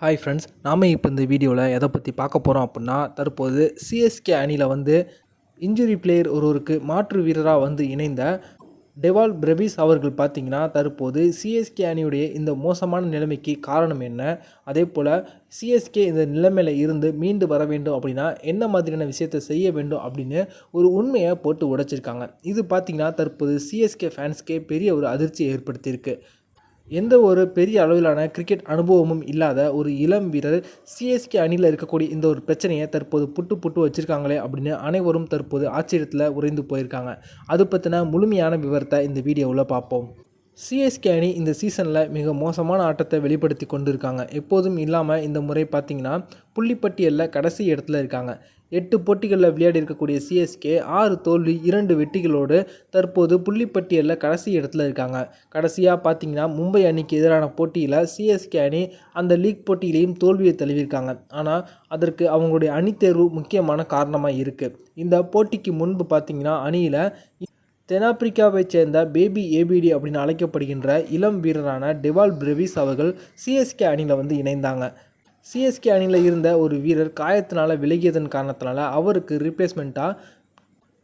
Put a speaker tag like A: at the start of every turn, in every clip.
A: Hi friends நாம் இப்போ இந்த வீடியோவில் எதை பற்றி பார்க்க போகிறோம் அப்படின்னா தற்போது சிஎஸ்கே அணியில் வந்து இன்ஜுரி பிளேயர் ஒருவருக்கு மாற்று வீரராக வந்து இணைந்த டெவால் பிரவிஸ் அவர்கள் பார்த்தீங்கன்னா தற்போது சிஎஸ்கே அணியுடைய இந்த மோசமான நிலைமைக்கு காரணம் என்ன? அதே போல் சிஎஸ்கே இந்த நிலைமையில் இருந்து மீண்டு வர வேண்டும் அப்படின்னா என்ன மாதிரியான விஷயத்தை செய்ய வேண்டும் அப்படின்னு ஒரு உண்மையை போட்டு உடைச்சிருக்காங்க. இது பார்த்திங்கன்னா தற்போது சிஎஸ்கே ஃபேன்ஸ்க்கே பெரிய ஒரு அதிர்ச்சியை ஏற்படுத்தியிருக்கு. எந்த ஒரு பெரிய அளவிலான கிரிக்கெட் அனுபவமும் இல்லாத ஒரு இளம் வீரர் சிஎஸ்கே அணியில் இருக்கக்கூடிய இந்த ஒரு பிரச்சனையை தற்போது புட்டு புட்டு வச்சுருக்காங்களே அப்படின்னு அனைவரும் தற்போது ஆச்சரியத்தில் உறைந்து போயிருக்காங்க. அது பற்றின முழுமையான விவரத்தை இந்த வீடியோவில் பார்ப்போம். சிஎஸ்கே அணி இந்த சீசனில் மிக மோசமான ஆட்டத்தை வெளிப்படுத்தி கொண்டு இருக்காங்க எப்போதும் இல்லாமல் இந்த முறை பார்த்திங்கன்னா புள்ளிப்பட்டியலில் கடைசி இடத்துல இருக்காங்க. எட்டு போட்டிகளில் விளையாடி இருக்கக்கூடிய சிஎஸ்கே ஆறு தோல்வி இரண்டு வெற்றிகளோடு தற்போது புள்ளிப்பட்டியலில் கடைசி இடத்துல இருக்காங்க. கடைசியாக பார்த்தீங்கன்னா மும்பை அணிக்கு எதிரான போட்டியில் சிஎஸ்கே அணி அந்த லீக் போட்டியிலையும் தோல்வியை தழுவியிருக்காங்க. ஆனால் அதற்கு அவங்களுடைய அணி தேர்வு முக்கியமான காரணமாக இருக்குது இந்த போட்டிக்கு முன்பு பார்த்தீங்கன்னா அணியில் தென்னாப்பிரிக்காவை சேர்ந்த பேபி ஏபிடி அப்படின்னு அழைக்கப்படுகின்ற இளம் வீரரான டெவால் பிரவிஸ் அவர்கள் சிஎஸ்கே அணியில் வந்து இணைந்தாங்க. சிஎஸ்கே அணியில் இருந்த ஒரு வீரர் காயத்தினால் விலகியதன் காரணத்தினால அவருக்கு ரீப்ளேஸ்மெண்ட்டாக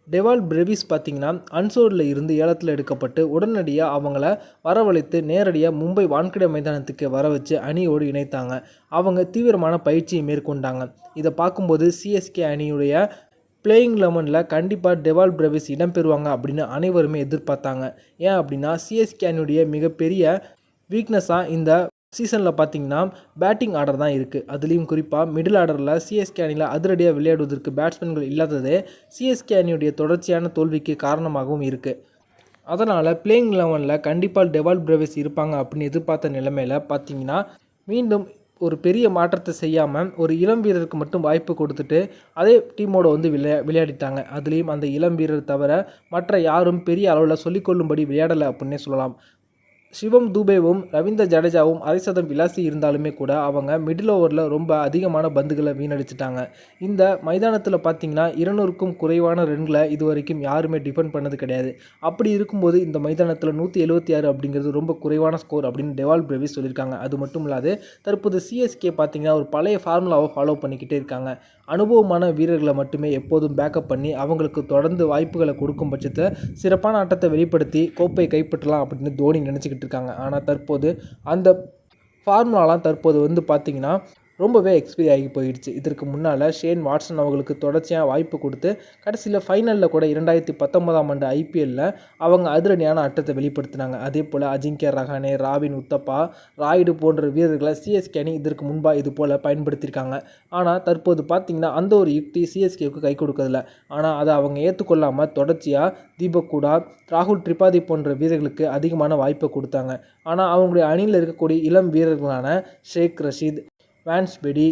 A: டெவால் பிரவிஸ் பார்த்திங்கன்னா அன்சோரில் இருந்து ஏலத்தில் எடுக்கப்பட்டு உடனடியாக அவங்கள வரவழைத்து நேரடியாக மும்பை வான்கடை மைதானத்துக்கு வர வச்சு அணியோடு இணைத்தாங்க. அவங்க தீவிரமான பயிற்சியை மேற்கொண்டாங்க. இதை பார்க்கும்போது சிஎஸ்கே அணியுடைய பிளேயிங் லெவனில் கண்டிப்பாக டெவால் பிரவிஸ் இடம்பெறுவாங்க அப்படின்னு அனைவருமே எதிர்பார்த்தாங்க. ஏன் அப்படின்னா சிஎஸ்கே அணியுடைய மிகப்பெரிய வீக்னஸாக இந்த சீசனில் பார்த்தீங்கன்னா பேட்டிங் ஆர்டர் தான் இருக்குது அதுலேயும் குறிப்பாக மிடில் ஆர்டரில் சிஎஸ்கே அணியில் அதிரடியாக விளையாடுவதற்கு பேட்ஸ்மேன்கள் இல்லாததே சிஎஸ்கே அணியுடைய தொடர்ச்சியான தோல்விக்கு காரணமாகவும் இருக்குது அதனால் பிளேயிங் லெவனில் கண்டிப்பாக டெவால் பிரவேஸ் இருப்பாங்க அப்படின்னு எதிர்பார்த்த நிலைமையில் பார்த்தீங்கன்னா மீண்டும் ஒரு பெரிய மாற்றத்தை செய்யாமல் ஒரு இளம் வீரருக்கு மட்டும் வாய்ப்பு கொடுத்துட்டு அதே டீமோட வந்து விளையா விளையாடிட்டாங்க. அதுலேயும் அந்த இளம் வீரர் தவிர மற்ற யாரும் பெரிய அளவில் சொல்லிக்கொள்ளும்படி விளையாடலை அப்படின்னே சொல்லலாம். சிவம் தூபேவும் ரவீந்திர ஜடேஜாவும் அரைசதம் விளாசி இருந்தாலுமே கூட அவங்க மிடில் ஓவரில் ரொம்ப அதிகமான பந்துகளை வீணடிச்சிட்டாங்க. இந்த மைதானத்தில் பார்த்தீங்கன்னா இருநூறுக்கும் குறைவான ரன்களை இது வரைக்கும் யாருமே டிஃபெண்ட் பண்ணது கிடையாது. அப்படி இருக்கும்போது இந்த மைதானத்தில் நூற்றி எழுபத்தி ஆறு அப்படிங்கிறது ரொம்ப குறைவான ஸ்கோர் அப்படின்னு டெவால் பிரேவிஸ் சொல்லியிருக்காங்க. அது மட்டும் இல்லாது தற்போது சிஎஸ்கே பார்த்தீங்கன்னா ஒரு பழைய ஃபார்முலாவை ஃபாலோ பண்ணிக்கிட்டே இருக்காங்க. அனுபவமான வீரர்களை மட்டுமே எப்போதும் பேக்கப் பண்ணி அவங்களுக்கு தொடர்ந்து வாய்ப்புகளை கொடுக்கும் பட்சத்தில் சிறப்பான ஆட்டத்தை வெளிப்படுத்தி கோப்பை கைப்பற்றலாம் அப்படின்னு தோனி நினச்சிக்கிட்டு இருக்காங்க. ஆனால் தற்போது அந்த ஃபார்முலாலாம் தற்போது வந்து பார்த்திங்கன்னா ரொம்பவே எக்ஸ்பீரி ஆகி போயிடுச்சு. இதற்கு முன்னால் ஷேன் வாட்ஸன் அவங்களுக்கு தொடர்ச்சியாக வாய்ப்பு கொடுத்து கடைசியில் ஃபைனலில் கூட இரண்டாயிரத்தி பத்தொன்பதாம் ஆண்டு ஐபிஎல்லில் அவங்க அதிரடியான ஆட்டத்தை வெளிப்படுத்தினாங்க. அதே போல் அஜிங்கிய ரஹானே ராபின் உத்தப்பா ராய்டு போன்ற வீரர்களை சிஎஸ்கே அணி இதற்கு முன்பாக இது போல் பயன்படுத்தியிருக்காங்க. ஆனால் தற்போது பார்த்திங்கன்னா அந்த ஒரு யுக்தி சிஎஸ்கேவுக்கு கை கொடுக்கறதில்ல. ஆனால் அதை அவங்க ஏற்றுக்கொள்ளாமல் தொடர்ச்சியாக தீபக் கூடா ராகுல் திரிபாதி போன்ற வீரர்களுக்கு அதிகமான வாய்ப்பை கொடுத்தாங்க. ஆனால் அவங்களுடைய அணியில் இருக்கக்கூடிய இளம் வீரர்களான ஷேக் ரஷீத் வான்ஸ்பெடி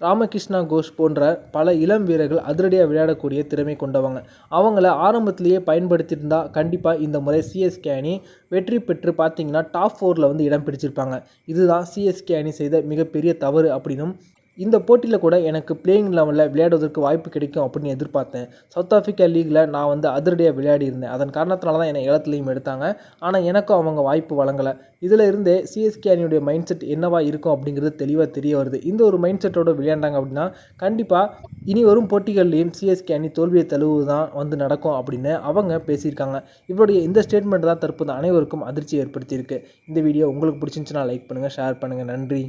A: ராமகிருஷ்ணா கோஷ் போன்ற பல இளம் வீரர்கள் அதிரடியாக விளையாடக்கூடிய திறமை கொண்டவங்க. அவங்கள ஆரம்பத்திலேயே பயன்படுத்தியிருந்தால் கண்டிப்பாக இந்த முறை சிஎஸ்கே அணி வெற்றி பெற்று பார்த்தீங்கன்னா டாப் ஃபோரில் வந்து இடம் பிடிச்சிருப்பாங்க. இதுதான் சிஎஸ்கே அணி செய்த மிகப்பெரிய தவறு அப்படின்னும் இந்த போட்டியில் கூட எனக்கு பிளேயிங் லெவலில் விளையாடுவதற்கு வாய்ப்பு கிடைக்கும் அப்படின்னு எதிர்பார்த்தேன். சவுத் ஆஃப்ரிக்கா லீகில் நான் வந்து அதிரடியாக விளையாடியிருந்தேன். அதன் காரணத்தினால தான் என்னை இடத்துலையும் எடுத்தாங்க. ஆனால் எனக்கும் அவங்க வாய்ப்பு வழங்கலை. இதில் இருந்தே சிஎஸ்கே அணியுடைய மைண்ட் செட் என்னவா இருக்கும் அப்படிங்கிறது தெளிவாக தெரிய வருது. இந்த ஒரு மைண்ட் செட்டோடு விளையாண்டாங்க அப்படின்னா கண்டிப்பாக இனி வரும் போட்டிகள்லையும் சிஎஸ்கே அணி தோல்வியை தழுவு தான் வந்து நடக்கும் அப்படின்னு அவங்க பேசியிருக்காங்க. இவருடைய இந்த ஸ்டேட்மெண்ட் தான் தற்போது அனைவருக்கும் அதிர்ச்சி ஏற்படுத்தியிருக்கு. இந்த வீடியோ உங்களுக்கு பிடிச்சிருந்துச்சுன்னா லைக் பண்ணுங்கள் ஷேர் பண்ணுங்கள் நன்றி.